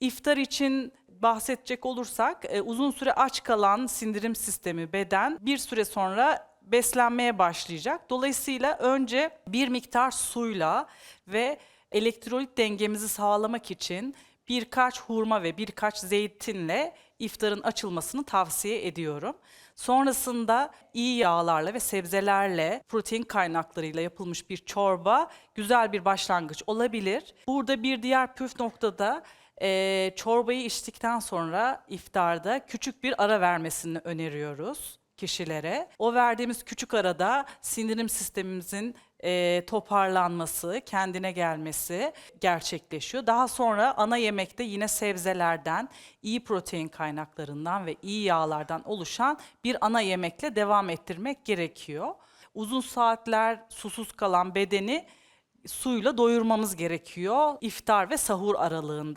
İftar için bahsedecek olursak e, uzun süre aç kalan sindirim sistemi beden bir süre sonra beslenmeye başlayacak. Dolayısıyla önce bir miktar suyla ve elektrolit dengemizi sağlamak için birkaç hurma ve birkaç zeytinle iftarın açılmasını tavsiye ediyorum. Sonrasında iyi yağlarla ve sebzelerle, protein kaynaklarıyla yapılmış bir çorba güzel bir başlangıç olabilir. Burada bir diğer püf noktada eee, çorbayı içtikten sonra iftarda küçük bir ara vermesini öneriyoruz kişilere. O verdiğimiz küçük arada sindirim sistemimizin eee, toparlanması, kendine gelmesi gerçekleşiyor. Daha sonra ana yemekte yine sebzelerden, iyi protein kaynaklarından ve iyi yağlardan oluşan bir ana yemekle devam ettirmek gerekiyor. Uzun saatler susuz kalan bedeni suyla doyurmamız gerekiyor iftar ve sahur aralığında.